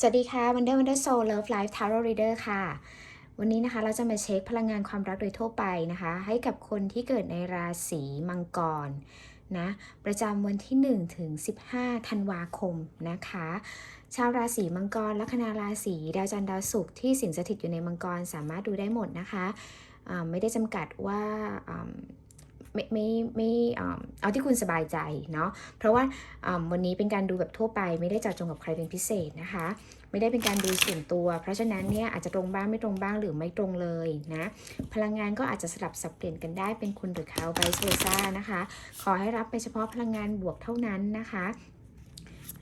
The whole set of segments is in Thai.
สวัสดีค่ะ Wonder Wonder Soul Love Life Tarot Reader ค่ะ วันนี้นะคะเราจะมาเช็คพลังงานความรักโดยทั่วไปนะคะ ให้กับคนที่เกิดในราศีมังกรนะประจำวันที่ 1 ถึง 15 ธันวาคมนะคะ ชาวราศีมังกรลัคนาราศีดาวจันทร์ดาวศุกร์ที่สิงสถิตอยู่ในมังกรสามารถดูได้หมดนะคะ ไม่ได้จำกัดว่า ไม่ไม่ไม่เอาที่คุณสบายใจเนาะเพราะว่าวันนี้เป็นการดูแบบทั่วไปไม่ได้เจาะจงกับใครเป็นพิเศษนะคะ ไม่ได้เป็นการดูส่วนตัว เพราะฉะนั้นเนี่ยอาจจะตรงบ้างไม่ตรงบ้างหรือไม่ตรงเลยนะพลังงานก็อาจจะสลับสับเปลี่ยนกันได้เป็นคุณหรือเขา vice versa นะคะ ขอให้รับไปเฉพาะพลังงานบวกเท่านั้นนะคะ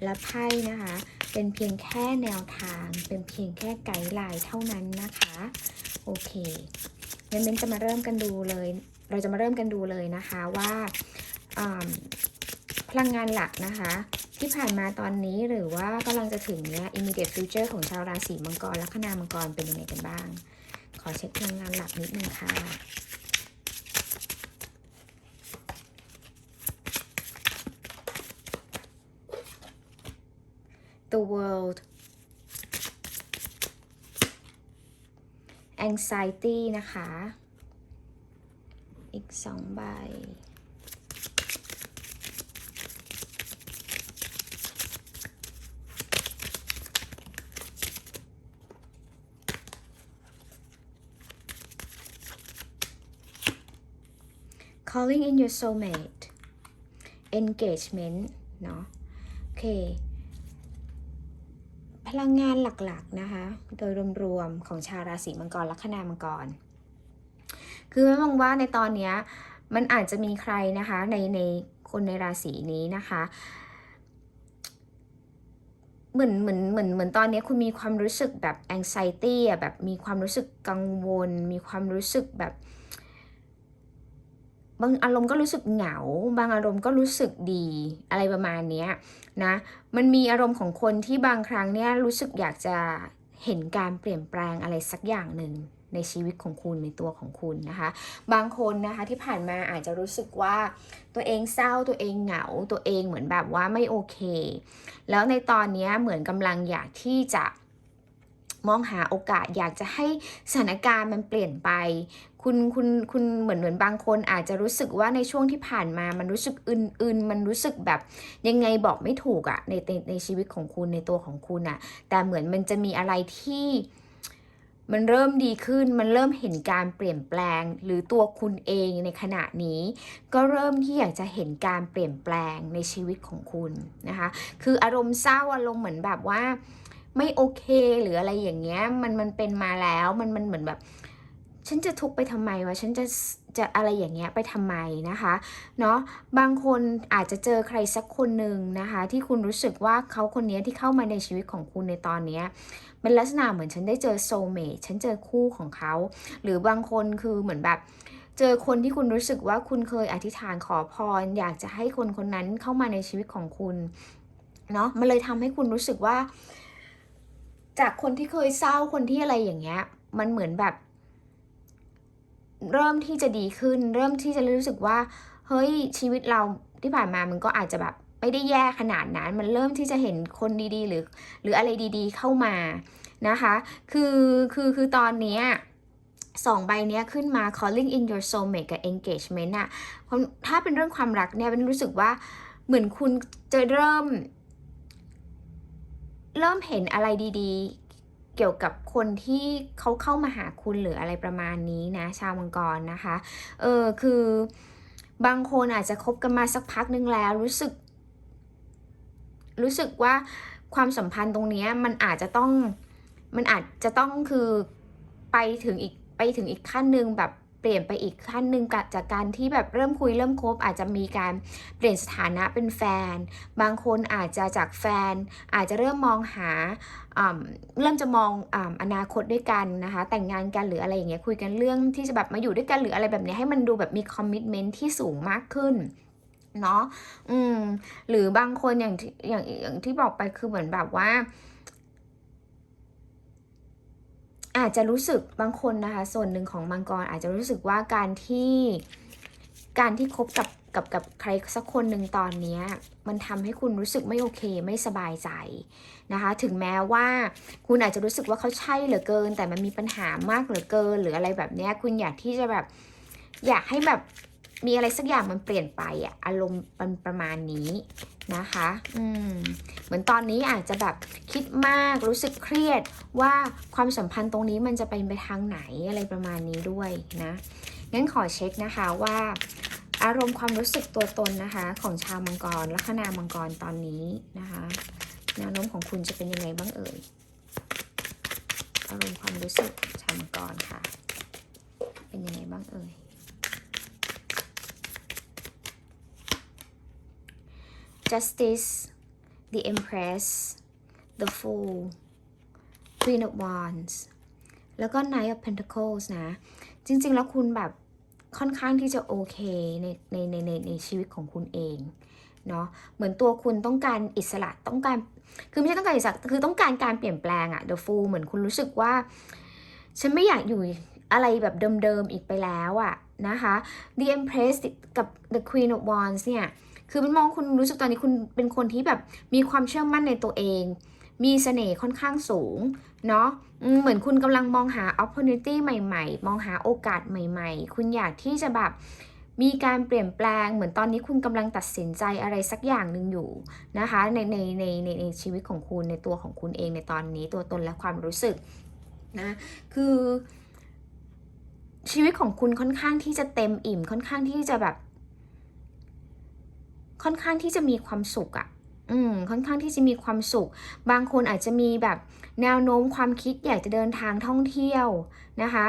และไพ่นะคะ เป็นเพียงแค่แนวทาง เป็นเพียงแค่ไกด์ไลน์เท่านั้นนะคะ โอเคงั้นเบนจะมาเริ่มกันดูเลย เราจะมาเริ่มกันดูเลยนะคะว่าพลังงานหลักนะคะ ที่ผ่านมาตอนนี้หรือว่ากำลังจะถึงเนี่ย immediate future ของชาวราศีมังกรลัคนามังกรเป็นยังไงกันบ้าง ขอเช็คพลังงานหลักนิดนึงค่ะ The world anxiety นะคะ อีกสองใบ calling in your soulmate engagement เนาะโอเค พลังงานหลักๆนะคะ โดยรวมๆของชาวราศีมังกรลัคนามังกร คือมองว่าในตอนเนี้ยมันอาจจะมีใครนะคะในในคนในราศีนี้นะคะเหมือนเหมือนเหมือนเหมือนตอนนี้คุณมีความรู้สึกแบบ anxiety อะแบบมีความรู้สึกกังวล มีความรู้สึกแบบบางอารมณ์ก็รู้สึกเหงา บางอารมณ์ก็รู้สึกดีอะไรประมาณนี้นะ มันมีอารมณ์ของคนที่บางครั้งเนี่ยรู้สึกอยากจะเห็นการเปลี่ยนแปลงอะไรสักอย่างหนึ่ง ในชีวิตของคุณในตัวของคุณนะคะ บางคนนะคะที่ผ่านมาอาจจะรู้สึกว่าตัวเองเศร้าตัวเองเหงาตัวเองเหมือนแบบว่าไม่โอเค แล้วในตอนนี้เหมือนกำลังอยากที่จะมองหาโอกาสอยากจะให้สถานการณ์มันเปลี่ยนไป คุณคุณคุณเหมือนเหมือนบางคนอาจจะรู้สึกว่าในช่วงที่ผ่านมามันรู้สึกอื่นๆมันรู้สึกแบบยังไงบอกไม่ถูกอะในในในชีวิตของคุณในตัวของคุณอะแต่เหมือนมันจะมีอะไรที่ มันเริ่มดีขึ้น มันเริ่มเห็นการเปลี่ยนแปลง หรือตัวคุณเองในขณะนี้ ก็เริ่มที่อยากจะเห็นการเปลี่ยนแปลงในชีวิตของคุณนะคะ คืออารมณ์เศร้าอารมณ์เหมือนแบบว่า ไม่โอเคหรืออะไรอย่างเงี้ย มันมันเป็นมาแล้ว มันมันเหมือนแบบ ฉันจะทุกข์ไปทำไมวะ ฉันจะจะอะไรอย่างเงี้ยไปทำไมนะคะ เนาะบางคนอาจจะเจอใครสักคนหนึ่งนะคะ ที่คุณรู้สึกว่าเขาคนนี้ที่เข้ามาในชีวิตของคุณในตอนเนี้ย เป็นลักษณะเหมือนฉันได้เจอโซเมทฉันเจอคู่ของเขา หรือบางคนคือเหมือนแบบเจอคนที่คุณรู้สึกว่าคุณเคยอธิษฐานขอพร อยากจะให้คนคนนั้นเข้ามาในชีวิตของคุณเนาะมันเลยทำให้คุณรู้สึกว่า จากคนที่เคยเศร้าคนที่อะไรอย่างเงี้ย มันเหมือนแบบ เริ่มที่จะดีขึ้น เริ่มที่จะรู้สึกว่า เฮ้ยชีวิตเราที่ผ่านมามันก็อาจจะแบบ ไม่ได้แย่ขนาดนั้น มันเริ่มที่จะเห็นคนดีๆ หรือ หรืออะไรดีๆเข้ามานะคะ คือคือคือตอนนี้สองใบเนี้ยขึ้นมา calling in your soulmate กับ engagement อะถ้าเป็นเรื่องความรักเนี่ยเป็นรู้สึกว่าเหมือนคุณจะเริ่ม เริ่มเห็นอะไรดีๆ เกี่ยวกับคนที่เขาเข้ามาหาคุณหรืออะไรประมาณนี้นะ ชาวมังกรนะคะ เออคือบางคนอาจจะคบกันมาสักพักนึงแล้วรู้สึก รู้สึกว่าความสัมพันธ์ตรงนี้มันอาจจะต้องมันอาจจะต้องคือไปถึงอีกไปถึงอีกขั้นหนึ่งแบบเปลี่ยนไปอีกขั้นหนึ่งกับจากการที่แบบเริ่มคุยเริ่มคบอาจจะมีการเปลี่ยนสถานะเป็นแฟน บางคนอาจจะจากแฟน อาจจะเริ่มมองหาอ่ำเริ่มจะมองออนาคตด้วยกันนะคะ แต่งงานกันหรืออะไรอย่างเงี้ยคุยกันเรื่องที่จะแบบมาอยู่ด้วยกันหรืออะไรแบบนี้ให้มันดูแบบมีคอมมิชเมนท์ที่สูงมากขึ้น เนาะอืม หรือบางคนอย่างที่อย่างอย่างที่บอกไปคือเหมือนแบบว่า อาจจะรู้สึกบางคนนะคะ ส่วนหนึ่งของมังกรอาจจะรู้สึกว่าการที่การที่คบกับกับกับใครสักคนหนึ่งตอนนี้มันทำให้คุณรู้สึกไม่โอเคไม่สบายใจนะคะ ถึงแม้ว่าคุณอาจจะรู้สึกว่าเขาใช่เหลือเกิน แต่มันมีปัญหามากเหลือเกิน หรืออะไรแบบเนี้ยคุณอยากที่จะแบบ อยากให้แบบ มีอะไรสักอย่างมันเปลี่ยนไปอะอารมณ์มันประมาณนี้นะคะ อืม เหมือนตอนนี้อาจจะแบบคิดมากรู้สึกเครียดว่าความสัมพันธ์ตรงนี้มันจะไปไปทางไหนอะไรประมาณนี้ด้วยนะ งั้นขอเช็คนะคะว่า อารมณ์ความรู้สึกตัวตนนะคะ ของชาวมังกรลัคนามังกรตอนนี้นะคะแนวโน้มของคุณจะเป็นยังไงบ้างเอ่ย อารมณ์ความรู้สึกชาวมังกรค่ะ เป็นยังไงบ้างเอ่ย justice the empress the fool queen of wands แล้วก็ knight of pentacles นะ จริง ๆ แล้วคุณแบบค่อนข้างที่จะโอเคในในในในในชีวิตของคุณเองเนาะเหมือนตัวคุณต้องการอิสระต้องการคือไม่ใช่ต้องการอิสระคือต้องการการเปลี่ยนแปลงอะ the fool เหมือนคุณรู้สึกว่า ฉันไม่อยากอยู่อะไรแบบเดิมๆอีกไปแล้วอะนะคะ the empress กับ the queen of wands เนี่ย คือมันมองคุณรู้สึกตอนนี้คุณเป็นคนที่แบบมีความเชื่อมั่นในตัวเอง มีเสน่ห์ค่อนข้างสูงเนาะเหมือนคุณกำลังมองหา opportunity ใหม่ ๆ มองหาโอกาสใหม่ ๆ คุณอยากที่จะแบบมีการเปลี่ยนแปลงเหมือนตอนนี้คุณกำลังตัดสินใจอะไรสักอย่างหนึ่งอยู่นะคะในในในในในชีวิตของคุณในตัวของคุณเองในตอนนี้ตัวตนและความรู้สึกนะคือชีวิตของคุณค่อนข้างที่จะเต็มอิ่มค่อนข้างที่จะแบบ ค่อนข้างที่จะมีความสุขอะ่ะอืมค่อนข้างที่จะมีความสุข บางคนอาจจะมีแบบแนวโน้มความคิดอยากจะเดินทางท่องเที่ยวนะคะ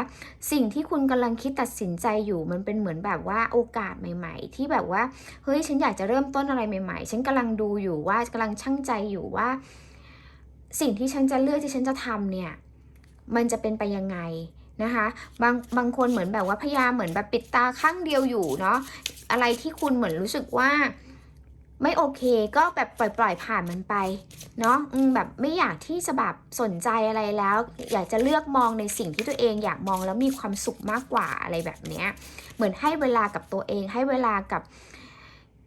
สิ่งที่คุณกำลังคิดตัดสินใจอยู่มันเป็นเหมือนแบบว่าโอกาสใหม่ ๆ ที่แบบว่าเฮ้ยฉันอยากจะเริ่มต้นอะไรใหม่ ๆ ฉันกำลังดูอยู่ว่ากำลังชั่งใจอยู่ว่า สิ่งที่ฉันจะเลือกที่ฉันจะทำเนี่ยมันจะเป็นไปยังไงนะคะบางบางคนเหมือนแบบว่าพยายามเหมือนแบบปิดตาข้างเดียวอยู่เนาะอะไรที่คุณเหมือนรู้สึกว่า ไม่โอเคก็แบบปล่อยปล่อยผ่านมันไปเนาะแบบไม่อยากที่จะแบบสนใจอะไรแล้ว อยากจะเลือกมองในสิ่งที่ตัวเองอยากมองแล้วมีความสุขมากกว่าอะไรแบบเนี้ยเหมือนให้เวลากับตัวเอง ให้เวลากับ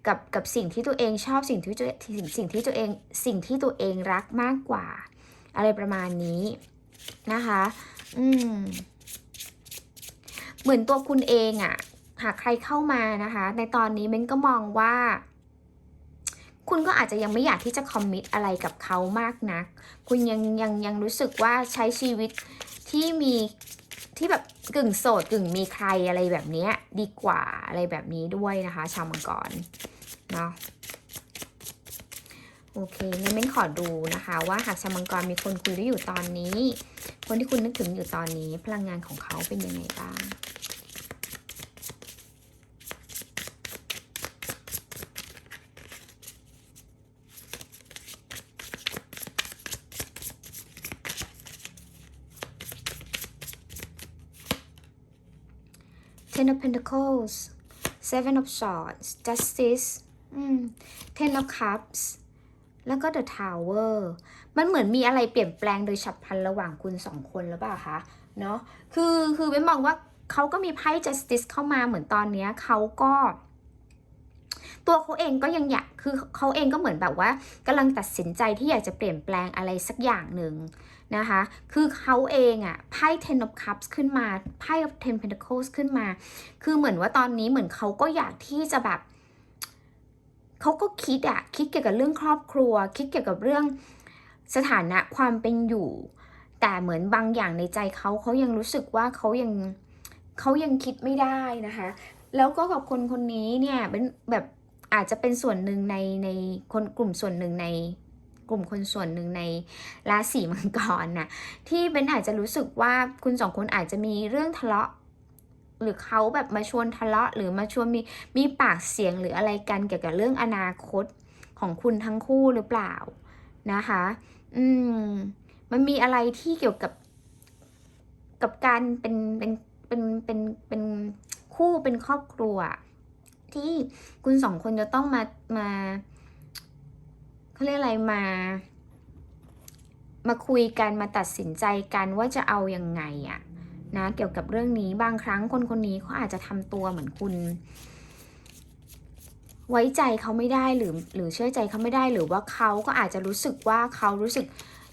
กับกับสิ่งที่ตัวเองชอบสิ่งที่ตัวสิ่งสิ่งที่ตัวเองสิ่งที่ตัวเองรักมากกว่า อะไรประมาณนี้นะคะ อืม เหมือนตัวคุณเองอะหากใครเข้ามานะคะ ในตอนนี้เม้นก็มองว่า คุณก็อาจจะยังไม่อยากที่จะคอมมิตอะไรกับเขามากนัก คุณยังยังยังรู้สึกว่าใช้ชีวิตที่มีที่แบบกึ่งโสดกึ่งมีใครอะไรแบบเนี้ยดีกว่าอะไรแบบนี้ด้วยนะคะ ชาวมังกรเนาะโอเคงั้นเม้นขอดูนะคะ ว่าหากชาวมังกรมีคนคุยด้วยอยู่ตอนนี้ คนที่คุณนึกถึงอยู่ตอนนี้ พลังงานของเขาเป็นยังไงบ้าง Ten of Pentacles Seven of Swords Justice Ten of Cups แล้วก็ The Tower มันเหมือนมีอะไรเปลี่ยนแปลงโดยฉับพลันระหว่างคุณสองคนหรือเปล่าคะเนาะคือคือเว้นมองว่าเขาก็มีไพ่ justice เข้ามาเหมือนตอนเนี้ยเขาก็ ตัวเขาเองก็ยังอยากคือเขาเองก็เหมือนแบบว่ากำลังตัดสินใจที่อยากจะเปลี่ยนแปลงอะไรสักอย่างหนึ่งนะคะ คือเขาเองอะไพ่ ten of cups ขึ้นมาไพ่ ten pentacles ขึ้นมา คือเหมือนว่าตอนนี้เหมือนเขาก็อยากที่จะแบบเขาก็คิดอะคิดเกี่ยวกับเรื่องครอบครัว คิดเกี่ยวกับเรื่องสถานะความเป็นอยู่ แต่เหมือนบางอย่างในใจเขาเขายังรู้สึกว่าเขายังเขายังคิดไม่ได้นะคะ แล้วก็กับคนคนนี้เนี่ยเป็นแบบอาจจะเป็นส่วนหนึ่งในในคนกลุ่มส่วนหนึ่งใน กลุ่มคนส่วนหนึ่งในราศีมังกรน่ะที่เบนอาจจะรู้สึกว่าคุณสองคนอาจจะมีเรื่องทะเลาะหรือเขาแบบมาชวนทะเลาะ หรือมาชวนมีมีปากเสียงหรืออะไรกันเกี่ยวกับเรื่องอนาคตของคุณทั้งคู่หรือเปล่านะคะ อืม มันมีอะไรที่เกี่ยวกับ กับการเป็นเป็นเป็นเป็นเป็นคู่เป็นครอบครัว ที่คุณสองคนจะต้องมามา เขาเรียกอะไรมา มาคุยกันมาตัดสินใจกันว่าจะเอายังไงอะนะเกี่ยวกับเรื่องนี้บางครั้งคนคนนี้เขาอาจจะทำตัวเหมือนคุณ ไว้ใจเขาไม่ได้หรือหรือเชื่อใจเขาไม่ได้หรือว่าเขาก็อาจจะรู้สึกว่าเขารู้สึก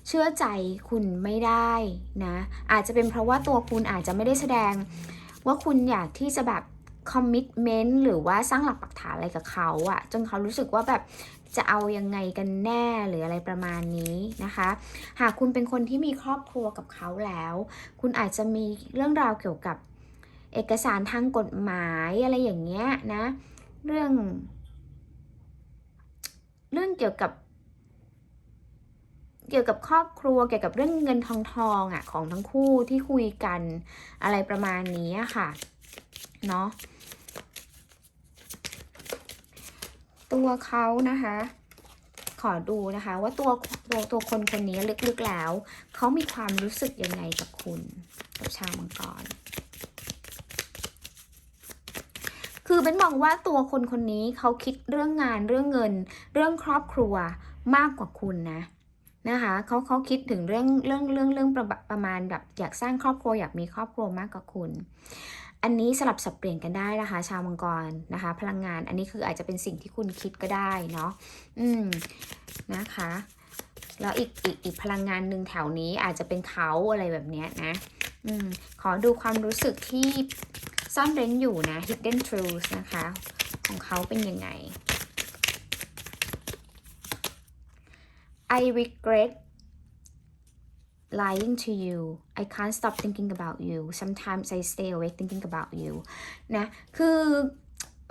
เชื่อใจคุณไม่ได้นะอาจจะเป็นเพราะว่าตัวคุณอาจจะไม่ได้แสดง ว่าคุณอยากที่จะแบบคอมมิชเมนต์หรือว่าสร้างหลักปักฐานอะไรกับเขาอะจนเขารู้สึกว่าแบบ จะเอายังไงกันแน่หรืออะไรประมาณนี้นะคะ หากคุณเป็นคนที่มีครอบครัวกับเขาแล้ว คุณอาจจะมีเรื่องราวเกี่ยวกับเอกสารทางกฎหมายอะไรอย่างเงี้ยนะ เรื่อง เรื่องเกี่ยวกับ เกี่ยวกับครอบครัวเกี่ยวกับเรื่องเงินทองทองอะของทั้งคู่ที่คุยกันอะไรประมาณนี้ค่ะเนาะ ตัวเขานะคะ ขอดูนะคะว่าตัวตัวตัวคนคนนี้ลึกๆแล้ว เขามีความรู้สึกยังไงกับคุณ กับชาวมังกร คือเป็นมองว่าตัวคนคนนี้เขาคิดเรื่องงานเรื่องเงิน เรื่องครอบครัวมากกว่าคุณนะนะคะเขาเขาคิดถึงเรื่องเรื่องเรื่องเรื่องประประมาณแบบอยากสร้างครอบครัวอยากมีครอบครัวมากกว่าคุณ อันนี้สลับสับเปลี่ยนกันได้นะคะ ชาวมังกรนะคะ พลังงานอันนี้คืออาจจะเป็นสิ่งที่คุณคิดก็ได้เนาะอืมนะคะ แล้วอีกอีกอีกพลังงานหนึ่งแถวนี้อาจจะเป็นเขาอะไรแบบเนี้ยนะอืมขอดูความรู้สึกที่ซ่อนเร้นอยู่นะ hidden truth นะคะ ของเขาเป็นยังไง I regret lying to you I can't stop thinking about you sometimes I stay awake thinking about you นะคือ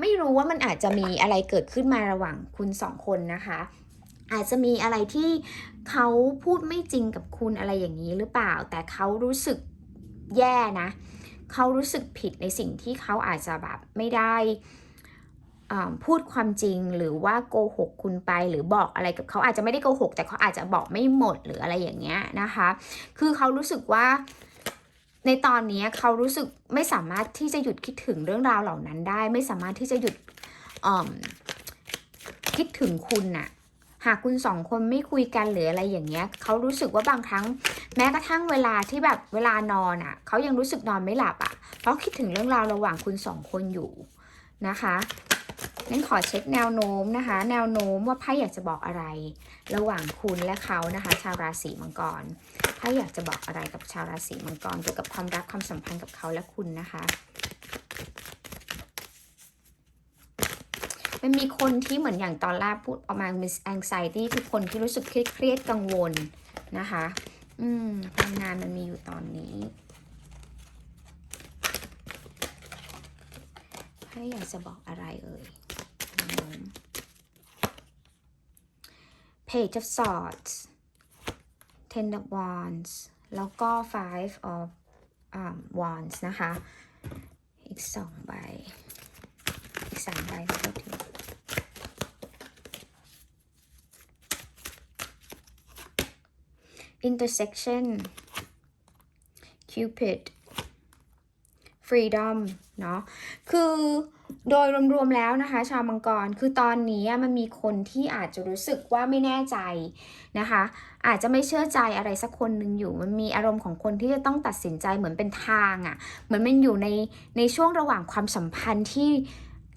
ไม่รู้ว่ามันอาจจะมีอะไรเกิดขึ้นมาระหว่างคุณสองคนนะคะอาจจะมีอะไรที่เขาพูดไม่จริงกับคุณอะไรอย่างนี้หรือเปล่า แต่เขารู้สึกแย่นะ เขารู้สึกผิดในสิ่งที่เขาอาจจะแบบไม่ได้ พูดความจริงหรือว่าโกหกคุณไปหรือบอกอะไรกับเขาอาจจะไม่ได้โกหกแต่เขาอาจจะบอกไม่หมดหรืออะไรอย่างเงี้ยนะคะ คือเขารู้สึกว่าในตอนนี้เขารู้สึกไม่สามารถที่จะหยุดคิดถึงเรื่องราวเหล่านั้นได้ ไม่สามารถที่จะหยุดคิดถึงคุณน่ะหากคุณสองคนไม่คุยกันหรืออะไรอย่างเงี้ยเขารู้สึกว่าบางครั้ง แม้กระทั่งเวลาที่แบบเวลานอนอะเขายังรู้สึกนอนไม่หลับอะเพราะคิดถึงเรื่องราวระหว่างคุณสองคนอยู่นะคะ งั้นขอเช็คแนวโน้มนะคะ แนวโน้มว่าไพ่อยากจะบอกอะไร ระหว่างคุณและเขานะคะ ชาวราศีมังกรไพ่อยากจะบอกอะไรกับชาวราศีมังกรเกี่ยวกับความรักความสัมพันธ์กับเขาและคุณนะคะมันมีคนที่เหมือนอย่างตอนแรกพูดออกมา miss anxiety คือคนที่รู้สึกเครียดเครียดกังวลนะคะ อืมพลังงานมันมีอยู่ตอนนี้ให้อยากจะบอกอะไรเอ่ย Page of Swords Ten of Wands แล้วก็ Five of um, Wands นะคะ อีกสองใบ อีกสามใบขอโทษที intersection cupid freedom เนาะคือโดยรวมๆแล้วนะคะ ชาวมังกรคือตอนนี้มันมีคนที่อาจจะรู้สึกว่าไม่แน่ใจนะคะ อาจจะไม่เชื่อใจอะไรสักคนหนึ่งอยู่ มันมีอารมณ์ของคนที่จะต้องตัดสินใจเหมือนเป็นทางอะ่ะเหมือนมันอยู่ในในช่วงระหว่างความสัมพันธ์ที่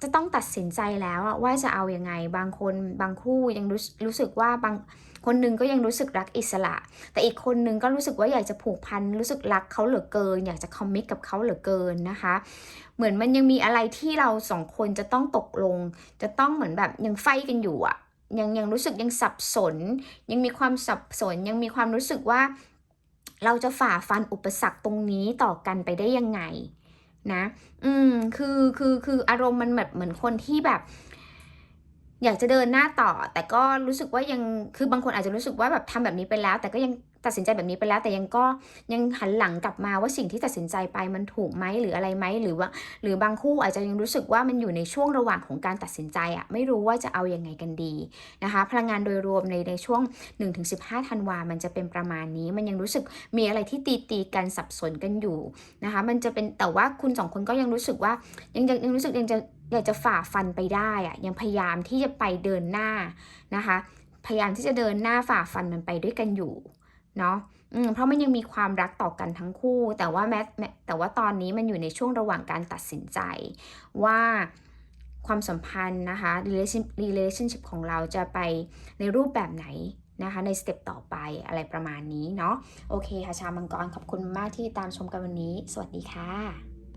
จะต้องตัดสินใจแล้วว่าจะเอาอยัางไง บางคนบางคู่ยังรู้รู้สึกว่าบางคนหนึงก็ยังรู้สึกรักอิสระ แต่อีกคนนึงก็รู้สึกว่าอยากจะผูกพันรู้สึกรักเขาเหลือเกิน อยากจะคอมมิตกับเขาเหลือเกินนะคะ เหมือนมันยังมีอะไรที่เราสองคนจะต้องตกลง จะต้องเหมือนแบบยังไฟกันอยู่อะยังยังรู้สึกยังสับสน ยังมีความสับสน ยังมีความรู้สึกว่า เราจะฝ่าฟันอุปสรรคตรงนี้ต่อกันไปได้ยังไง นะ อืม คือคือคืออารมณ์มันแบบเหมือนคนที่แบบ อยากจะเดินหน้าต่อ แต่ก็รู้สึกว่ายังคือบางคนอาจจะรู้สึกว่าแบบทำแบบนี้ไปแล้ว แต่ก็ยัง ตัดสินใจแบบนี้ไปแล้ว แต่ยังก็ยังหันหลังกลับมาว่าสิ่งที่ตัดสินใจไปมันถูกไหมหรืออะไรไหมหรือว่า หรือบางคู่อาจจะยังรู้สึกว่ามันอยู่ในช่วงระหว่างของการตัดสินใจอะไม่รู้ว่าจะเอาอยัางไงกันดีนะคะ พลังงานโดยรวมในในช่วง 1-15ธันวามันจะเป็นประมาณนี้ มันยังรู้สึกมีอะไรที่ตีตีกันสับสนกันอยู่นะคะ มันจะเป็นแต่ว่าคุณสองคนก็ยังรู้สึกว่ายังยังยังรู้สึกยังจะอยากจะฝ่าฟันไปได้อะยังพยายามที่จะไปเดินหน้านะคะ พยายามที่จะเดินหน้าฝ่าฟันมันไปด้วยกันอยู่ เนาะอืมเพราะมันยังมีความรักต่อกันทั้งคู่ แต่ว่าแม้แต่ว่าตอนนี้มันอยู่ในช่วงระหว่างการตัดสินใจ ว่าความสัมพันธ์นะคะ relation relationship ของเราจะไปในรูปแบบไหนนะคะในสเต็ปต่อไปอะไรประมาณนี้เนาะโอเคค่ะชาวมังกรขอบคุณมากที่ตามชมกันวันนี้ สวัสดีค่ะ